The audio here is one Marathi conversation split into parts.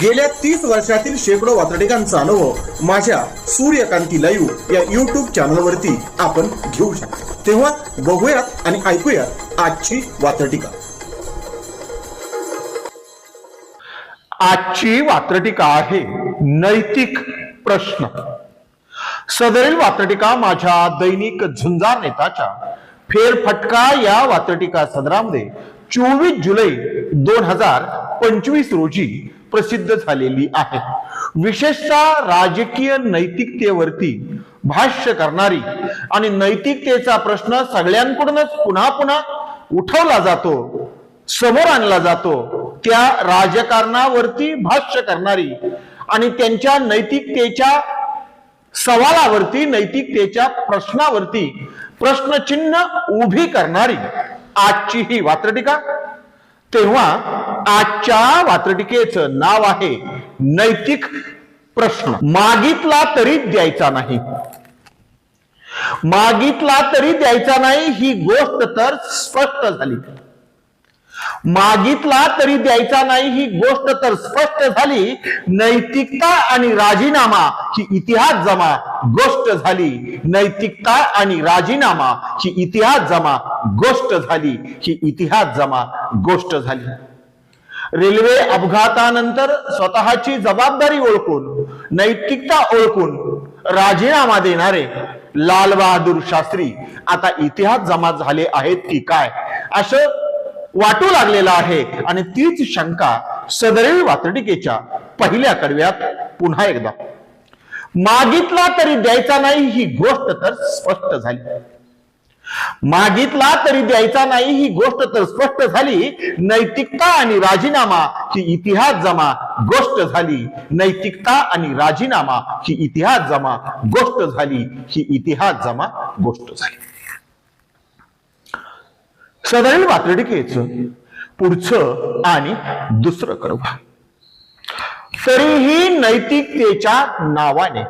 गेल्या तीस वर्षातील शेकडो वातडिकांचा अनुभव माझ्या सूर्यकांती लाईव्ह या युट्यूब चॅनलवरती आपण घेऊ शकतो. तेव्हा बघूयात आणि ऐकूयात आजची वातडिका आजची वात्रटिका आहे नैतिक प्रश्न. सदरील वात्रटिका माझ्या दैनिक झुंजार नेताच्या फेरफटका या वात्रटिका सदरामध्ये चोवीस जुलै दोन हजार पंचवीस रोजी प्रसिद्ध झालेली आहे. विशेषतः राजकीय नैतिकतेवरती भाष्य करणारी आणि नैतिकतेचा प्रश्न सगळ्यांकडूनच पुन्हा पुन्हा उठवला जातो समोर आणला जातो. त्या राजकारणावरती भाष्य करणारी आणि त्यांच्या नैतिकतेच्या सवालावरती नैतिकतेच्या प्रश्नावरती प्रश्नचिन्ह उभी करणारी आजची ही वात्रटिका. तेव्हा आजच्या वात्रटिकेचं नाव आहे नैतिक प्रश्न. मागितला तरी द्यायचा नाही. मागितला तरी द्यायचा नाही ही गोष्ट तर स्पष्ट झाली. मागितला तरी द्यायचा नाही ही गोष्ट तर स्पष्ट झाली. नैतिकता आणि राजीनामा ही इतिहास जमा गोष्ट झाली. नैतिकता आणि राजीनामा ही इतिहास जमा गोष्ट झाली. ही इतिहास जमा गोष्ट झाली. रेल्वे अपघातानंतर स्वतःची जबाबदारी ओळखून नैतिकता ओळखून राजीनामा देणारे लाल बहादूर शास्त्री आता इतिहास जमा झाले आहेत की काय? असं वाटू लागलेला आहे. आणि तीच शंका सदरील वातडिकेच्या पहिल्या कडव्यात पुन्हा एकदा. मागितला तरी द्यायचा नाही ही गोष्ट तर स्पष्ट झाली. मागितला तरी द्यायचा नाही ही गोष्ट तर स्पष्ट झाली. नैतिकता आणि राजीनामा ही इतिहास जमा गोष्ट झाली. नैतिकता आणि राजीनामा ही इतिहास जमा गोष्ट झाली. ही इतिहास जमा गोष्ट झाली. सदरील घ्यायचं पुढचं आणि दुसरं कडवं. तरीही नैतिकतेच्या नावाने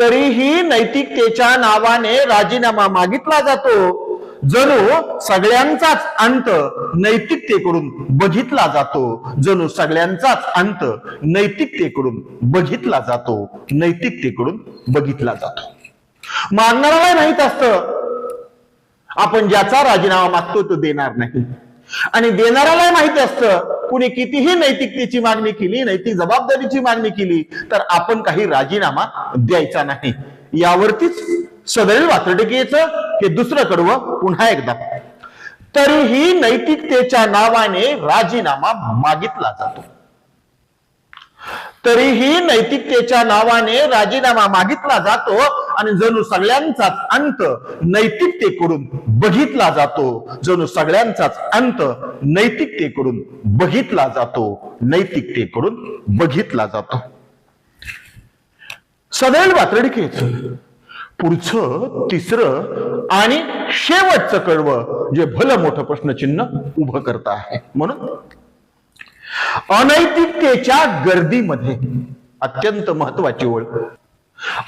तरीही नैतिकतेच्या नावाने राजीनामा मागितला जातो. जणू सगळ्यांचाच अंत नैतिकतेकडून बघितला जातो. जणू सगळ्यांचाच अंत नैतिकतेकडून बघितला जातो. नैतिकतेकडून बघितला जातो. मागणाऱ्याला माहीत असतं आपण ज्याचा राजीनामा मागतो तो देणार नाही. आणि देणाऱ्याला माहिती असतं कुणी कितीही नैतिकतेची मागणी केली नैतिक जबाबदारीची मागणी केली तर आपण काही राजीनामा द्यायचा नाही. यावरतीच सदैव वात्रटिकेचं हे दुसरं कडवं पुन्हा एकदा तरीही नैतिकतेच्या नावाने राजीनामा मागितला जातो. तरीही नैतिकतेच्या नावाने राजीनामा मागितला जातो आणि जणू सगळ्यांचाच अंत नैतिकतेकडून बघितला जातो. जणू सगळ्यांचाच अंत नैतिकतेकडून बघितला जातो. नैतिकतेकडून बघितला जातो. सदैव वात्रडिकेच पुढचं तिसरं आणि शेवटचं कडव जे भलं मोठं प्रश्नचिन्ह उभं करत आहे. म्हणून अनैतिकतेच्या गर्दीमध्ये अत्यंत महत्वाची ओळ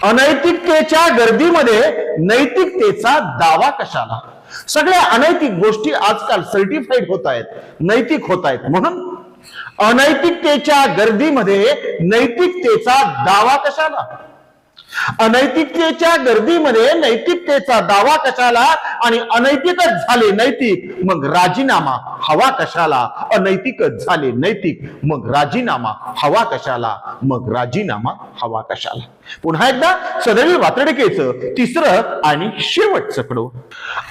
अनैतिकतेच्या गर्दीमध्ये नैतिकतेचा दावा कशाला? सगळ्या अनैतिक गोष्टी आजकाल सर्टिफाईड होत आहेत नैतिक होत आहेत. म्हणून अनैतिकतेच्या गर्दीमध्ये नैतिकतेचा दावा कशाला? अनैतिकतेच्या गर्दीमध्ये नैतिकतेचा दावा कशाला? आणि अनैतिकच झाले नैतिक मग राजीनामा हवा कशाला? अनैतिकच झाले नैतिक मग राजीनामा हवा कशाला? मग राजीनामा हवा कशाला? पुन्हा एकदा सदैव वातडकेचं तिसरं आणि शेवटचं कडव.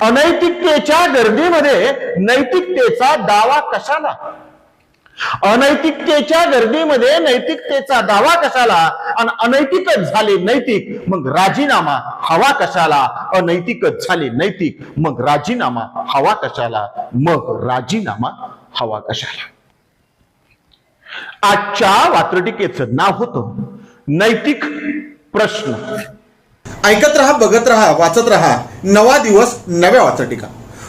अनैतिकतेच्या गर्दीमध्ये नैतिकतेचा दावा कशाला? अनैतिकतेच्या गर्दीमध्ये नैतिकतेचा दावा कशाला आणि अनैतिकच झाले नैतिक मग राजीनामा हवा कशाला? अनैतिकच झाले नैतिक मग राजीनामा हवा कशाला? मग राजीनामा हवा कशाला? आजच्या वात्रटिकेचं नाव होतं नैतिक प्रश्न. ऐकत रहा बघत रहा वाचत रहा. नवा दिवस नव्या वाचटिका